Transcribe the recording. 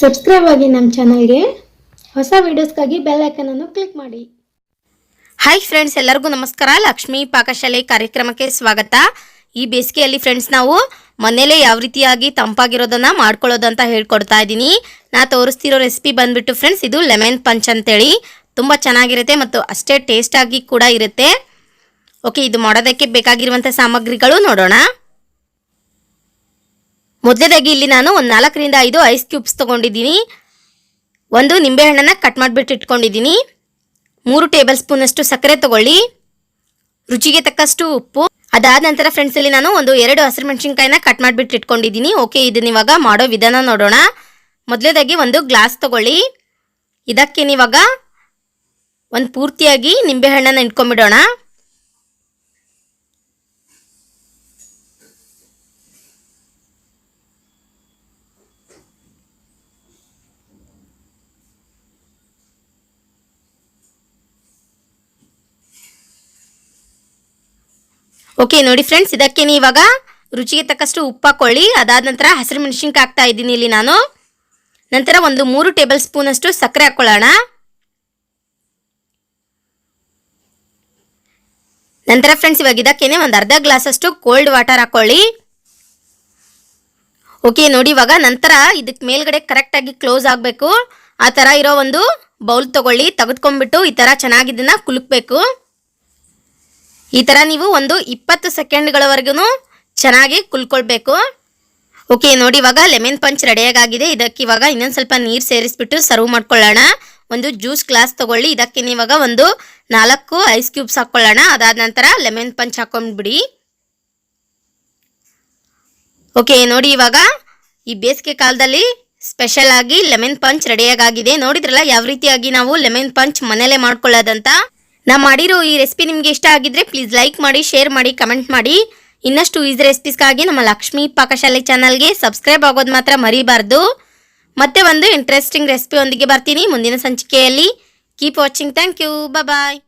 Subscribe ಆಗಿ ನಮ್ಮ ಚಾನಲ್ಗೆ ಹೊಸ ವೀಡಿಯೋಸ್ಗಾಗಿ ಬೆಲ್ ಐಕನನ್ನು ಕ್ಲಿಕ್ ಮಾಡಿ. ಹಾಯ್ ಫ್ರೆಂಡ್ಸ್ ಎಲ್ಲರಿಗೂ ನಮಸ್ಕಾರ. ಲಕ್ಷ್ಮೀ ಪಾಕಶಾಲೆ ಕಾರ್ಯಕ್ರಮಕ್ಕೆ ಸ್ವಾಗತ. ಈ ಬೇಸಿಗೆಯಲ್ಲಿ ಫ್ರೆಂಡ್ಸ್ ನಾವು ಮನೇಲೆ ಯಾವ ರೀತಿಯಾಗಿ ತಂಪಾಗಿರೋದನ್ನ ಮಾಡ್ಕೊಳ್ಳೋದಂತ ಹೇಳ್ಕೊಡ್ತಾ ಇದ್ದೀನಿ. ನಾ ತೋರಿಸ್ತಿರೋ ರೆಸಿಪಿ ಬಂದ್ಬಿಟ್ಟು ಫ್ರೆಂಡ್ಸ್ ಇದು ಲೆಮನ್ ಪಂಚ್ ಅಂತೇಳಿ. ತುಂಬ ಚೆನ್ನಾಗಿರುತ್ತೆ ಮತ್ತು ಅಷ್ಟೇ ಟೇಸ್ಟಾಗಿ ಕೂಡ ಇರುತ್ತೆ. ಓಕೆ ಇದು ಮಾಡೋದಕ್ಕೆ ಬೇಕಾಗಿರುವಂಥ ಸಾಮಗ್ರಿಗಳು ನೋಡೋಣ. ಮೊದಲನೇದಾಗಿ ಇಲ್ಲಿ ನಾನು ಒಂದು ನಾಲ್ಕರಿಂದ ಐದು ಐಸ್ ಕ್ಯೂಬ್ಸ್ ತೊಗೊಂಡಿದ್ದೀನಿ. ಒಂದು ನಿಂಬೆಹಣ್ಣನ್ನು ಕಟ್ ಮಾಡಿಬಿಟ್ಟು ಇಟ್ಕೊಂಡಿದ್ದೀನಿ. ಮೂರು ಟೇಬಲ್ ಸ್ಪೂನಷ್ಟು ಸಕ್ಕರೆ ತಗೊಳ್ಳಿ. ರುಚಿಗೆ ತಕ್ಕಷ್ಟು ಉಪ್ಪು. ಅದಾದ ನಂತರ ಫ್ರೆಂಡ್ಸ್ ಇಲ್ಲಿ ನಾನು ಒಂದು ಎರಡು ಹಸಿರು ಮೆಣಸಿನಕಾಯಿನ ಕಟ್ ಮಾಡಿಬಿಟ್ಟು ಇಟ್ಕೊಂಡಿದ್ದೀನಿ. ಓಕೆ ಇದನ್ನ ಇವಾಗ ಮಾಡೋ ವಿಧಾನ ನೋಡೋಣ. ಮೊದಲೇದಾಗಿ ಒಂದು ಗ್ಲಾಸ್ ತಗೊಳ್ಳಿ. ಇದಕ್ಕೆ ಇವಾಗ ಒಂದು ಪೂರ್ತಿಯಾಗಿ ನಿಂಬೆಹಣ್ಣನ್ನು ಇಟ್ಕೊಂಡ್ಬಿಡೋಣ. ಓಕೆ ನೋಡಿ ಫ್ರೆಂಡ್ಸ್ ಇದಕ್ಕೆ ಇವಾಗ ರುಚಿಗೆ ತಕ್ಕಷ್ಟು ಉಪ್ಪು ಹಾಕೊಳ್ಳಿ ಅದಾದ ನಂತರ ಹಸಿರು ಮೆಣಸಿನ್ಕಾಯಿ ಹಾಕ್ತಾ ಇದ್ದೀನಿ ಇಲ್ಲಿ ನಾನು. ನಂತರ ಒಂದು ಮೂರು ಟೇಬಲ್ ಸ್ಪೂನ್ ಅಷ್ಟು ಸಕ್ಕರೆ ಹಾಕೊಳ್ಳೋಣ. ನಂತರ ಫ್ರೆಂಡ್ಸ್ ಇವಾಗ ಇದಕ್ಕೇನೆ ಒಂದು ಅರ್ಧ ಗ್ಲಾಸ್ ಅಷ್ಟು ಕೋಲ್ಡ್ ವಾಟರ್ ಹಾಕೊಳ್ಳಿ. ಓಕೆ ನೋಡಿ ಇವಾಗ ನಂತರ ಇದಕ್ಕೆ ಮೇಲ್ಗಡೆ ಕರೆಕ್ಟಾಗಿ ಕ್ಲೋಸ್ ಆಗಬೇಕು. ಆ ಥರ ಇರೋ ಒಂದು ಬೌಲ್ ತಗೊಳ್ಳಿ, ತೆಗೆದುಕೊಂಡ್ಬಿಟ್ಟು ಈ ಥರ ಚೆನ್ನಾಗಿದ್ದನ್ನು ಕುಲುಕ್ಬೇಕು. ಈ ಥರ ನೀವು ಒಂದು ಇಪ್ಪತ್ತು ಸೆಕೆಂಡ್ಗಳವರೆಗೂ ಚೆನ್ನಾಗಿ ಕುಲ್ಕೊಳ್ಬೇಕು. ಓಕೆ ನೋಡಿ ಇವಾಗ ಲೆಮನ್ ಪಂಚ್ ರೆಡಿಯಾಗಿದೆ ಇದಕ್ಕೆ ಇವಾಗ ಇನ್ನೊಂದು ಸ್ವಲ್ಪ ನೀರು ಸೇರಿಸ್ಬಿಟ್ಟು ಸರ್ವ್ ಮಾಡ್ಕೊಳ್ಳೋಣ. ಒಂದು ಜ್ಯೂಸ್ ಗ್ಲಾಸ್ ತಗೊಳ್ಳಿ. ಇದಕ್ಕೆ ಇವಾಗ ಒಂದು ನಾಲ್ಕು ಐಸ್ ಕ್ಯೂಬ್ಸ್ ಹಾಕ್ಕೊಳ್ಳೋಣ ಅದಾದ ನಂತರ ಲೆಮನ್ ಪಂಚ್ ಹಾಕೊಂಡ್ಬಿಡಿ. ಓಕೆ ನೋಡಿ ಇವಾಗ ಈ ಬೇಸಿಗೆ ಕಾಲದಲ್ಲಿ ಸ್ಪೆಷಲ್ ಆಗಿ ಲೆಮನ್ ಪಂಚ್ ರೆಡಿಯಾಗಿದೆ ನೋಡಿದ್ರಲ್ಲ, ಯಾವ ರೀತಿಯಾಗಿ ನಾವು ಲೆಮನ್ ಪಂಚ್ ಮನೇಲೆ ಮಾಡ್ಕೊಳ್ಳೋದಂತ? ನಾ ಮಾಡಿರೋ ಈ ರೆಸಿಪಿ ನಿಮಗೆ ಇಷ್ಟ ಆಗಿದ್ರೆ ಪ್ಲೀಸ್ ಲೈಕ್ ಮಾಡಿ ಶೇರ್ ಮಾಡಿ ಕಮೆಂಟ್ ಮಾಡಿ. ಇನ್ನಷ್ಟು ಈಸಿ ರೆಸಿಪೀಸ್ಗಾಗಿ ನಮ್ಮ ಲಕ್ಷ್ಮೀ ಪಾಕಶಾಲೆ ಚಾನಲ್ಗೆ ಸಬ್ಸ್ಕ್ರೈಬ್ ಆಗೋದು ಮಾತ್ರ ಮರಿಬಾರ್ದು. ಮತ್ತೆ ಒಂದು ಇಂಟ್ರೆಸ್ಟಿಂಗ್ ರೆಸಿಪಿ ಒಂದಿಗೆ ಬರ್ತೀನಿ ಮುಂದಿನ ಸಂಚಿಕೆಯಲ್ಲಿ. Keep watching thank you bye